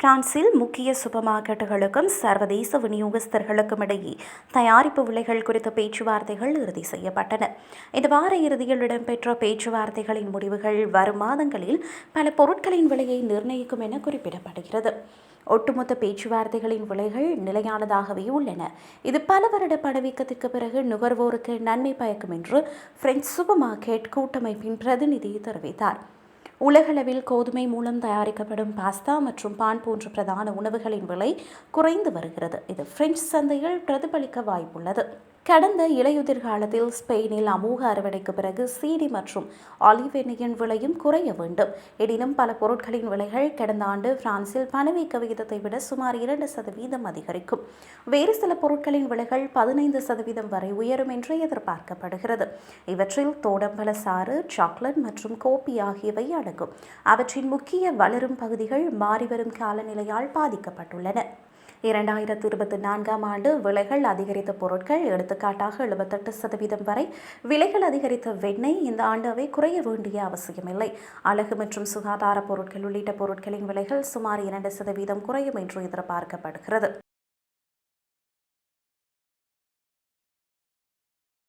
பிரான்சில் முக்கிய சூப்பர் மார்க்கெட்டுகளுக்கும் சர்வதேச விநியோகஸ்தர்களுக்கும் இடையே தயாரிப்பு விலைகள் குறித்த பேச்சுவார்த்தைகள் இறுதி செய்யப்பட்டன. இந்த வார இறுதியில் இடம்பெற்ற பேச்சுவார்த்தைகளின் முடிவுகள் வரும் மாதங்களில் பல பொருட்களின் விலையை நிர்ணயிக்கும் என குறிப்பிடப்படுகிறது. ஒட்டுமொத்த பேச்சுவார்த்தைகளின் விலைகள் நிலையானதாகவே உள்ளன. இது பல வருட பணவீக்கத்திற்கு பிறகு நுகர்வோருக்கு நன்மை பயக்கும் என்று பிரெஞ்சு சூப்பர் மார்க்கெட் கூட்டமைப்பின் பிரதிநிதி தெரிவித்தார். உலகளவில் கோதுமை மூலம் தயாரிக்கப்படும் பாஸ்தா மற்றும் பான் போன்ற பிரதான உணவுகளின் விலை குறைந்து வருகிறது. இது பிரெஞ்சு சந்தையில் பிரதிபலிக்க வாய்ப்புள்ளது. கடந்த இலையுதிர் காலத்தில் ஸ்பெயினில் அமோக அறுவடைக்கு பிறகு சீடி மற்றும் ஆலிவ் எண்ணெயின் விலையும் குறைய வேண்டும். எனினும் பல பொருட்களின் விலைகள் கடந்த ஆண்டு பிரான்சில் பணவீக்க விகிதத்தை விட சுமார் இரண்டு சதவீதம் அதிகரிக்கும். வேறு சில பொருட்களின் விலைகள் பதினைந்து சதவீதம் வரை உயரும் என்று எதிர்பார்க்கப்படுகிறது. இவற்றில் தோடம்பல சாறு சாக்லேட் மற்றும் கோப்பி ஆகியவை அடங்கும். அவற்றின் முக்கிய வளரும் பகுதிகள் மாறிவரும் காலநிலையால் பாதிக்கப்பட்டுள்ளன. இரண்டாயிரத்து இருபத்தி நான்காம் ஆண்டு விலைகள் அதிகரித்த பொருட்கள் எடுத்துக்காட்டாக எழுபத்தெட்டு சதவீதம் வரை விலைகள் அதிகரித்த வெண்ணெய் இந்த ஆண்டு அவை குறைய வேண்டிய அவசியமில்லை. அழகு மற்றும் சுகாதார பொருட்கள் உள்ளிட்ட பொருட்களின் விலைகள் சுமார் இரண்டு சதவீதம் குறையும் என்று எதிர்பார்க்கப்படுகிறது.